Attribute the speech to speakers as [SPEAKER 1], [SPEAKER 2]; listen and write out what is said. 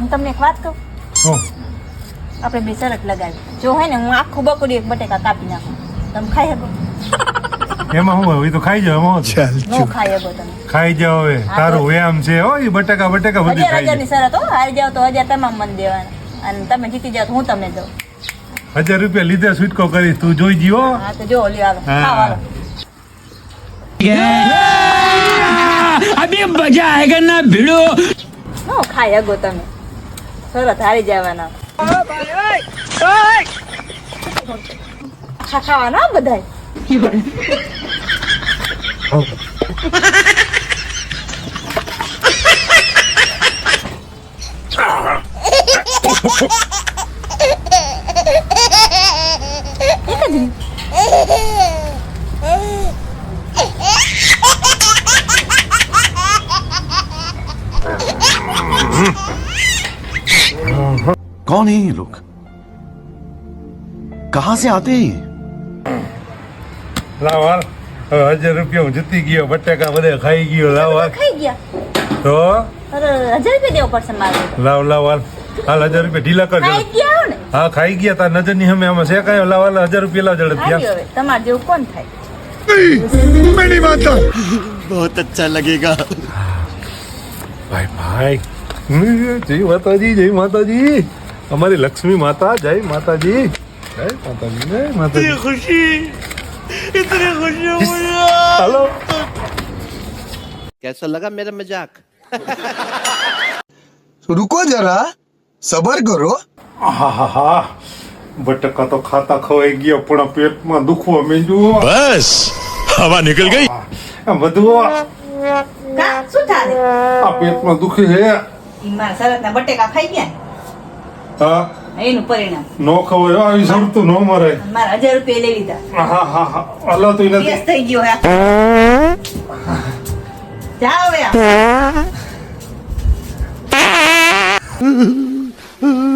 [SPEAKER 1] હું તમને એક વાત કહું?
[SPEAKER 2] શું?
[SPEAKER 1] આપણે બે સરક લગાવી. જો હોય ને હું આખું બકુડી એક બટેકા કાપી નાખું. તમે ખાઈ શકો.
[SPEAKER 2] એમાં હું હવે તો ખાઈ જાવ એમાં
[SPEAKER 1] ચાલ ખાઈ શકો તમે.
[SPEAKER 2] ખાઈ જાવ હવે. તારું વ્યાયામ છે. ઓ એ બટેકા બટેકા બધી ખાઈ
[SPEAKER 1] હજારની શરત હો. હારી જાવ તો હજાર તમામ મન દેવાના. અને તમે જીતી જાવ તો હું તમને દઉં.
[SPEAKER 2] હજાર રૂપિયા લીધા સ્વીટકો કરી. તું જોઈ જીવો
[SPEAKER 1] હા. તો જો ઓલી આવો. ખાવા
[SPEAKER 3] અભી મજા આયેગા ના ભીડો
[SPEAKER 1] નો ખાઈ ગો તમે. શરત હારી જવાના ખાવાના બધાય મિનિટ.
[SPEAKER 4] कौन है ये लोग कहां से आते हैं ये?
[SPEAKER 2] લાવ હાલ હવે હજાર રૂપિયા હું જીતી ગયો બટાકા બધા ખાઈ ગયો લાવ હાલ
[SPEAKER 1] ખાઈ ગયા
[SPEAKER 2] તો
[SPEAKER 1] અરે, હજાર રૂપિયા દેવો પડશે મારે
[SPEAKER 2] લાવ લાવ હાલ હાલ હજાર રૂપિયા ઢીલા કર
[SPEAKER 1] ખાઈ
[SPEAKER 2] જલ્દી.
[SPEAKER 1] ગયા હો ને
[SPEAKER 2] હા ખાઈ ગયા તાર નજરની સામે આમાં શેકાયો લાવ હાલ હજાર રૂપિયા લાવ ઝડપ
[SPEAKER 1] હારી હવે તમારે જેવું કોણ થાય
[SPEAKER 4] बहुत अच्छा लगेगा
[SPEAKER 2] ભાઈ ભાઈ હમ, જય માતાજી જય માતાજી અમારી લક્ષ્મી માતા જય માતાજી જય માતાજી જય માતાજી
[SPEAKER 4] खुशी इतनी खुशी
[SPEAKER 2] હાલો
[SPEAKER 5] कैसा लगा मेरा मजाक
[SPEAKER 6] रुको जरा सबर करो
[SPEAKER 2] આહાહા. બટાકા તો ખાતા ખવાઈ ગયા પણ આ પેટમાં દુખવા માંડ્યું
[SPEAKER 4] बस हवा निकल गई
[SPEAKER 2] આ બધું
[SPEAKER 1] કા શું થાય
[SPEAKER 2] આ પેટમાં દુખે છે
[SPEAKER 1] ઈ મારા શરતના બટેકા ખાઈ ગયા
[SPEAKER 2] હા?
[SPEAKER 1] એનું પરિણામ.
[SPEAKER 2] નો ખવાય આવી સડતું નો મરાય.
[SPEAKER 1] મારા હજાર રૂપિયા લઈ લીધા.
[SPEAKER 2] હા હા હા હલો તો નથી.
[SPEAKER 1] કેસ થઈ ગયો હા. જાઓ હવે.